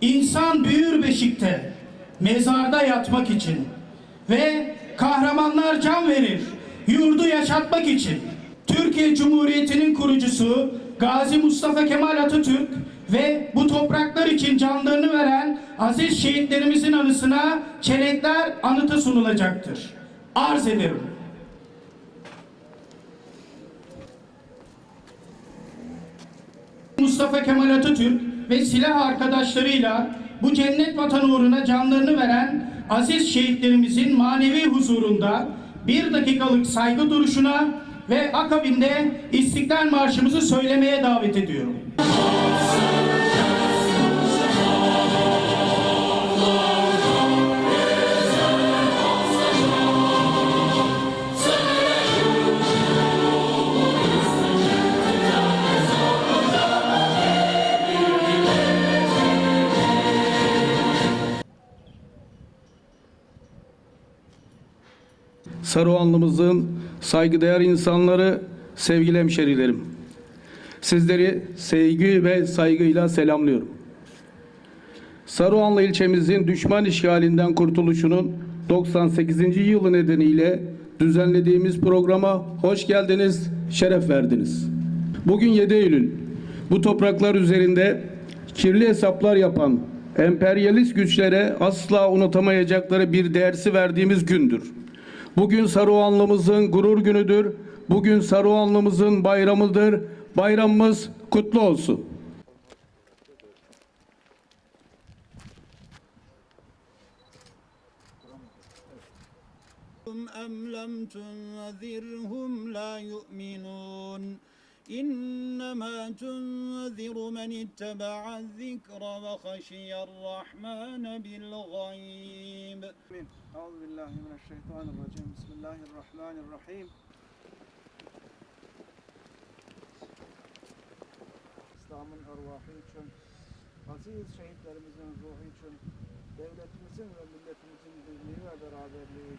İnsan büyür beşikte, mezarda yatmak için ve kahramanlar can verir, yurdu yaşatmak için. Türkiye Cumhuriyeti'nin kurucusu Gazi Mustafa Kemal Atatürk ve bu topraklar için canlarını veren aziz şehitlerimizin anısına çelenkler anıtı sunulacaktır. Arz ederim. Mustafa Kemal Atatürk ve silah arkadaşlarıyla bu cennet vatanı uğruna canlarını veren aziz şehitlerimizin manevi huzurunda bir dakikalık saygı duruşuna ve akabinde İstiklal Marşımızı söylemeye davet ediyorum. Saruhanlımızın saygıdeğer insanları, sevgili hemşerilerim. Sizleri sevgi ve saygıyla selamlıyorum. Saruhanlı ilçemizin düşman işgalinden kurtuluşunun 98. yılı nedeniyle düzenlediğimiz programa hoş geldiniz, şeref verdiniz. Bugün 7 Eylül. Bu topraklar üzerinde kirli hesaplar yapan emperyalist güçlere asla unutamayacakları bir dersi verdiğimiz gündür. Bugün Saruhanlımızın gurur günüdür. Bugün Saruhanlımızın bayramıdır. Bayramımız kutlu olsun. أم لم تنذرهم لا يؤمنون إنما تنذر من اتبع الذكر وخشي الرحمن بالغيب Amin. Euzu billahi mineşşeytanirracim. Bismillahirrahmanirrahim. İslam'ın ervahı için, aziz şehitlerimizin ruhu için, devletimizin ve milletimizin birliği ve beraberliği için,